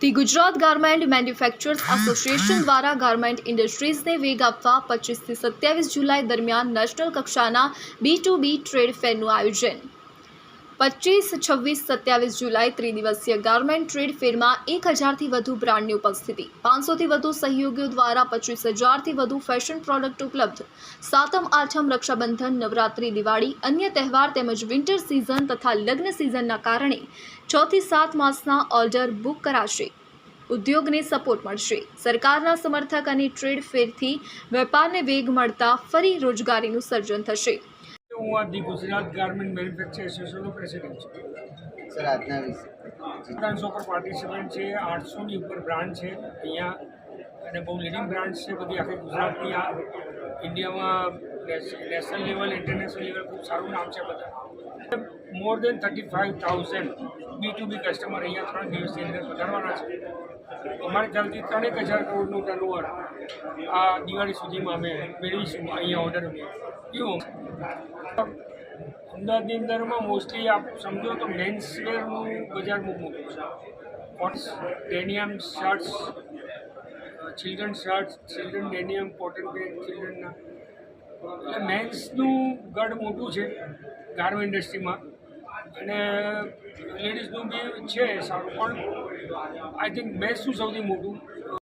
The Gujarat garment manufacturers association દ્વારા garment ઇન્ડસ્ટ્રીઝને વેગ આપવા પચીસથી સત્યાવીસ જુલાઈ દરમિયાન નેશનલ કક્ષાના બી ટુ બી ટ્રેડ ફેરનું આયોજન. પચીસ, છવ્વીસ, સત્યાવીસ જુલાઈ ત્રિદિવસીય ગાર્મેન્ટ ટ્રેડ ફેરમાં એક હજારથી વધુ બ્રાન્ડની ઉપસ્થિતિ. પાંચસોથી વધુ સહયોગીઓ દ્વારા પચીસ હજારથી વધુ ફેશન પ્રોડક્ટ ઉપલબ્ધ. સાતમ આઠમ રક્ષાબંધન, નવરાત્રિ, દિવાળી, અન્ય તહેવાર તેમજ વિન્ટર સિઝન તથા લગ્ન સિઝનના કારણે છથી સાત માસના ઓર્ડર બુક કરાશે. ઉદ્યોગને સપોર્ટ મળશે. સરકારના સમર્થક અને ટ્રેડ ફેરથી વેપારને વેગ મળતા ફરી રોજગારીનું સર્જન થશે. હું આ ધી ગુજરાત ગાર્મેન્ટ મેન્યુફેક્ચર એસોસિએશનનો પ્રેસિડેન્ટ છું. સર આજના વિશે. ત્રણસો પર પાર્ટિસિપન્ટ છે આઠસોની ઉપર બ્રાન્ડ છે. અહીંયા અને બહુ લીડિંગ બ્રાન્ડ છે બધી આખી ગુજરાતની. આ ઇન્ડિયામાં નેશનલ લેવલ ઇન્ટરનેશનલ લેવલ ખૂબ સારું નામ છે બધા. More than thirty five thousand B to B customer અહીંયા ત્રણ દિવસની અંદર વધારવાના છે. અમારે ખ્યાલથી ત્રણેક હજાર કરોડનું ટર્નઓવર આ દિવાળી સુધીમાં અમે મેળવીશું અહીંયા ઓર્ડર એવું અમદાવાદની અંદરમાં મોસ્ટલી આપ સમજો તો મેન્સવેરનું બજાર બહુ મોટું છે. Coats denim shirts children shirts children denim cotton pant ચિલ્ડ્રનના એટલે મેન્સનું ગઢ મોટું છે ગાર્મેન્ટ ઇન્ડસ્ટ્રીમાં અને લેડીઝનું બી છે સારું, પણ આઈ થિંક મેન્સનું સૌથી મોટું.